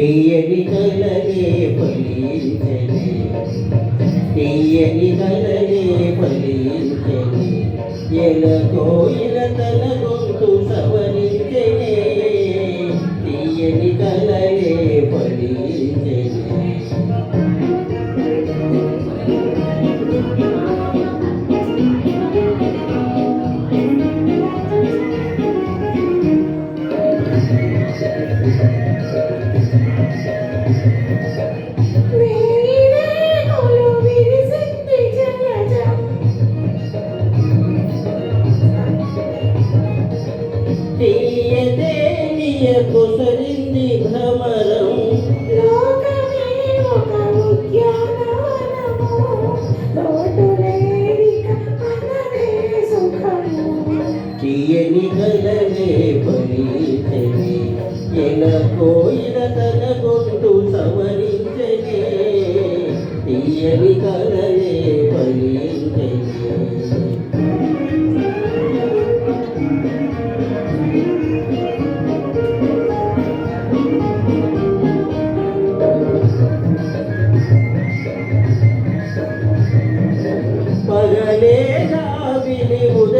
తీయని కలగే ఫలించని తీయని కలగే ఫలించని ఎల కోయిల తన గొంతు సవరించనే తీయని కలగే ఫలించని Thank you. కొసరింది భ్రమరం. తీయని కలగే ఫలించని ఎల తీయని కలగే ఫలించని పగలే రావిని ఉదయించేలా